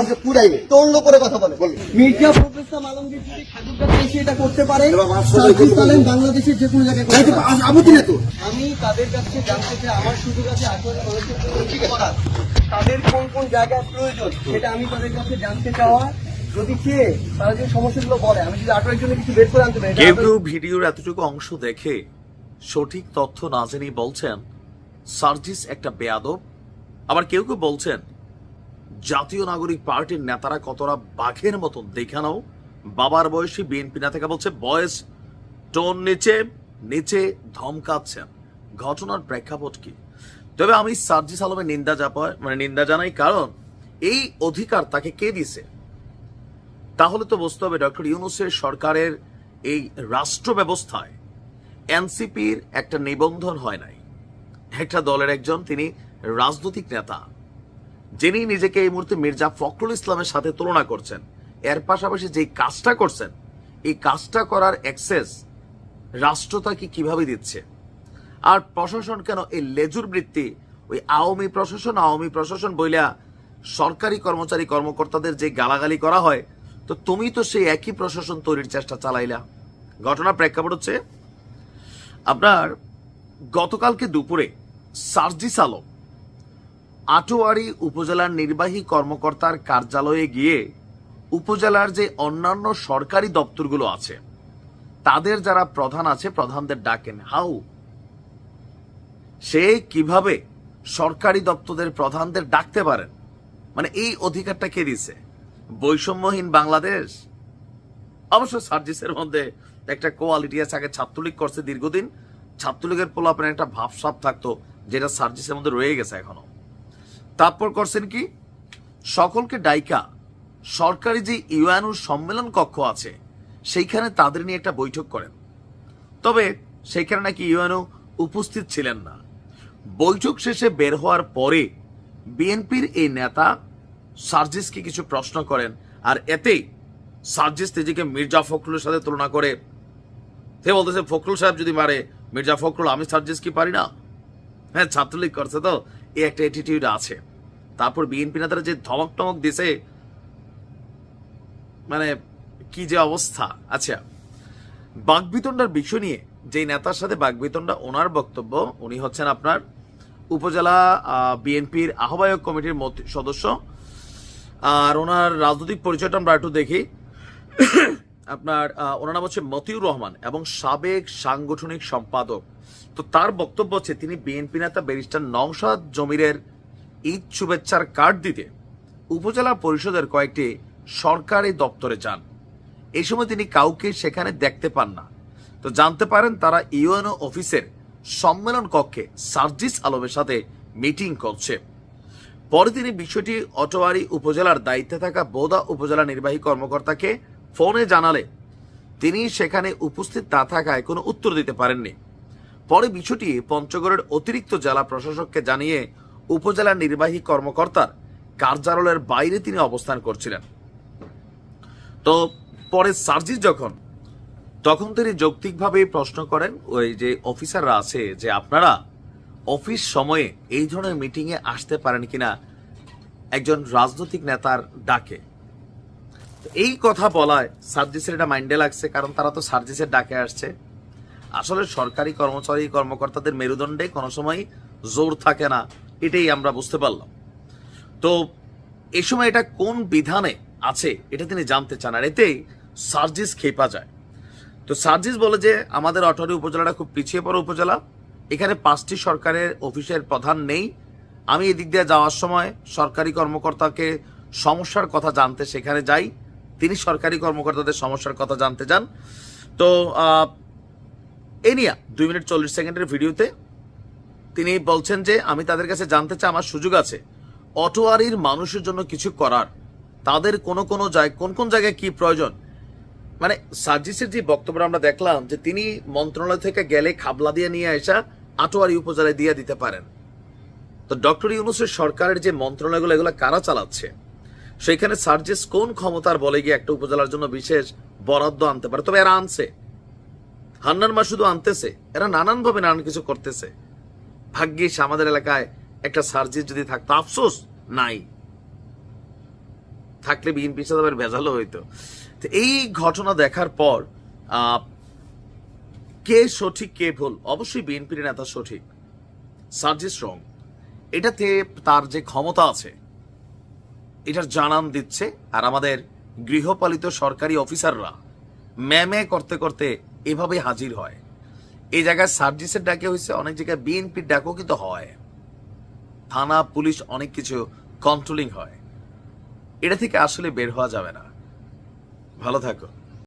আমাকে পুরাইবে। তন্ড করে কথা বলে। মির্জা প্রফেসর আলমগীর যদি ঠাকুরগাঁতে এসে এটা করতে পারে এবার মাস্টার সার্জিস দেখুন। আলম বাংলাদেশের যে কোনো জায়গায় আপত্তি না তো আমি তাদের কাছে জানতে চাই আমার সুযোগ আছে আঠারো কলেজের তাদের কোন কোন জায়গায় প্রয়োজন সেটা আমি তাদের কাছে জানতে চাওয়া। যদি চেয়ে তারা যে সমস্যাগুলো বলে আমি যদি জন্য কিছু বের করে আনতে পারি কেউ কেউ ভিডিওর এতটুকু অংশ দেখে সঠিক তথ্য না জেনেই বলছেন সার্জিস একটা বেয়াদব। আবার কেউ কেউ বলছেন জাতীয় নাগরিক পার্টির নেতারা কতটা বাঘের মতন দেখানো বাবার বয়সী বিএনপি নেতাকে বলছে, বয়স টোন নিচে নিচে ধমকাচ্ছেন। ঘটনার প্রেক্ষাপট কি? তবে আমি সার্জিস আলমের নিন্দা জাপায় মানে নিন্দা জানাই কারণ এই অধিকার তাকে কে দিছে? তাহলে তো বুঝতে হবে ডক্টর ইউনুসের সরকারের এই রাষ্ট্র ব্যবস্থায় এনসিপির একটা নিবন্ধন হয় নাই। একটা দলের একজন, তিনি রাজনৈতিক নেতা। যিনি নিজেকে এই মুহূর্তে মির্জা ফখরুল ইসলামের সাথে তুলনা করছেন, এর পাশাপাশি যে কাজটা করছেন, এই কাজটা করার অ্যাক্সেস রাষ্ট্র তাকে কীভাবে দিচ্ছে? আর প্রশাসন কেন এই লেজুর বৃত্তি, ওই আওয়ামী প্রশাসন আওয়ামী প্রশাসন বইলা সরকারি কর্মচারী কর্মকর্তাদের যে গালাগালি করা হয়, তো তুমি তো সেই একই প্রশাসন তৈরির চেষ্টা চালাইলা। ঘটনার প্রেক্ষাপট হচ্ছে, আপনার গতকালকে দুপুরে সার্জিস আলম আটোয়ারি উপজেলার নির্বাহী কর্মকর্তার কার্যালয়ে গিয়ে উপজেলার যে অন্যান্য সরকারি দপ্তরগুলো আছে, তাদের যারা প্রধান আছে, প্রধানদের ডাকেন, হাউ, সে কীভাবে সরকারি দপ্তরের প্রধানদের ডাকতে পারেন? মানে এই অধিকারটা কে দিছে বৈষম্যহীন বাংলাদেশ? অবশ্য সার্জিসের মধ্যে একটা কোয়ালিটি আছে, আগে ছাত্রলীগ করছে দীর্ঘদিন, ছাত্রলীগের পোলাপেন একটা ভাবসাব থাকতো, যেটা সার্জিসের মধ্যে রয়ে গেছে এখনও। তারপর করছেন কি? সকলকে ডাইকা, সরকারি যে ইউএনউর সম্মেলন কক্ষ আছে, সেইখানে তাদের নিয়ে একটা বৈঠক করেন। তবে সেইখানে নাকি ইউএনও উপস্থিত ছিলেন না। বৈঠক শেষে বের হওয়ার পরে বিএনপির এই নেতা সার্জিসকে কিছু প্রশ্ন করেন, আর এতেই সার্জিস নিজেকে মির্জা ফখরুলের সাথে তুলনা করে, সে বলতেছে, ফখরুল সাহেব যদি মারে, মির্জা ফখরুল, আমি সার্জিস কি পারি না? হ্যাঁ ছাত্রলীগ করছে তো, এই একটা অ্যাটিটিউড আছে। তারপর বিএনপি নেতারা যে ধমক টমক দিছে মানে কি যে অবস্থা। আচ্ছা বাগবিতণ্ডার বিষয় নিয়ে যে নেতার সাথে বাগবিতণ্ডা, ওনার বক্তব্য, উনি হচ্ছেন আপনার উপজেলা বিএনপির আহ্বায়ক কমিটির সদস্য। আর ওনার রাজনৈতিক পরিচয়টা আমরা একটু দেখি। আপনার ওনার নাম হচ্ছে মতিউর রহমান এবং সাবেক সাংগঠনিক সম্পাদক। তো তার বক্তব্য হচ্ছে, তিনি বিএনপি নেতা ব্যারিস্টার নওশাদ জমিরের ঈদ শুভেচ্ছার কার্ড দিতে উপজেলা পরিষদের কয়েকটি সরকারি দপ্তরে যান। এই সময় তিনি কাউকে সেখানে দেখতে পান না। তো জানতে পারেন তারা ইউএনও অফিসের সম্মেলন কক্ষে সার্জিস আলমের সাথে মিটিং করছে। পরে তিনি বিষয়টি অটোয়ারি উপজেলার দায়িত্বে থাকা বোদা উপজেলা নির্বাহী কর্মকর্তাকে ফোনে জানালে তিনি সেখানে উপস্থিত না থাকায় কোনো উত্তর দিতে পারেননি। পরে বিষয়টি পঞ্চগড়ের অতিরিক্ত জেলা প্রশাসককে জানিয়ে উপজেলা নির্বাহী কর্মকর্তার কার্যালয়ের বাইরে তিনি অবস্থান করছিলেন। তো পরে সার্জিস যখন, তখন তিনি যৌক্তিকভাবে প্রশ্ন করেন, ওই যে অফিসাররা আছে যে আপনারা অফিস সময়ে এই ধরনের মিটিংয়ে আসতে পারেন কিনা একজন রাজনৈতিক নেতার ডাকে। এই কথা বলায় সার্জিসের এটা মাইন্ডে লাগছে, কারণ তারা তো সার্জিসের ডাকে আসছে। আসলে সরকারি কর্মচারী কর্মকর্তাদের মেরুদণ্ডে কোনো সময় জোর থাকে না। এটাই আমরা বুঝতে পারলাম। তো এ সময় এটা কোন বিধানে আছে এটা তিনি জানতে চান। আর এতেই সার্জিস খেপা যায়। তো সার্জিস বলে যে আমাদের অটোরি উপজেলাটা খুব পিছিয়ে পড়া উপজেলা। এখানে পাঁচটি সরকারের অফিসের প্রধান নেই। আমি এদিক দিয়ে যাওয়ার সময় সরকারি কর্মকর্তাকে সমস্যার কথা জানতে সেখানে যাই। তিনি সরকারি কর্মকর্তাদের সমস্যার কথা জানতে যান। তো আহ, এই নিয়ে দুই মিনিট চল্লিশ সেকেন্ডের ভিডিওতে তিনি বলছেন যে, আমি তাদের কাছে জানতে চাই, আমার সুযোগ আছে। অটোয়ারির মানুষের জন্য কিছু করার। তাদের কোন কোন জায়গায়, কোন কোন জায়গায় কি প্রয়োজন? মানে সার্জিসের যে বক্তব্য আমরা দেখলাম যে, তিনি মন্ত্রণালয় থেকে গেলে খাবলা দিয়ে নিয়ে আসা আটোয়ারি উপজেলায় দিয়ে দিতে পারেন। তো ডক্টর ইউনুসের সরকারের যে মন্ত্রণালয়গুলো, এগুলো কারা চালাচ্ছে? সেখানে সার্জিস কোন ক্ষমতার বলে গিয়ে একটা উপজেলার জন্য বিশেষ বরাদ্দ আনতে পারে? তবে এরা আনছে। হান্নান মা শুধু আনতেছে। এরা নানানভাবে নানান কিছু করতেছে। ভাগ্যিস আমাদের এলাকায় একটা সার্জিস যদি থাকতো। আফসোস, নাই। থাকলে বিএনপির সাথে ভেজালও হইতো। তো এই ঘটনা দেখার পর কে সঠিক, কে ভুল? অবশ্যই বিএনপির নেতা সঠিক। সার্জিস রং। এটাতে তার যে ক্ষমতা আছে, এটার জানান দিচ্ছে। আর আমাদের গৃহপালিত সরকারি অফিসাররা ম্যামে করতে করতে এভাবে হাজির হয়। এই জায়গায় সার্জিসের ডাকে হয়েছে, অনেক জায়গায় বিএনপির ডাকও কিন্তু হয়। থানা, পুলিশ, অনেক কিছু কন্ট্রোলিং হয়। এটা থেকে আসলে বের হওয়া যাবে না। ভালো থাকো।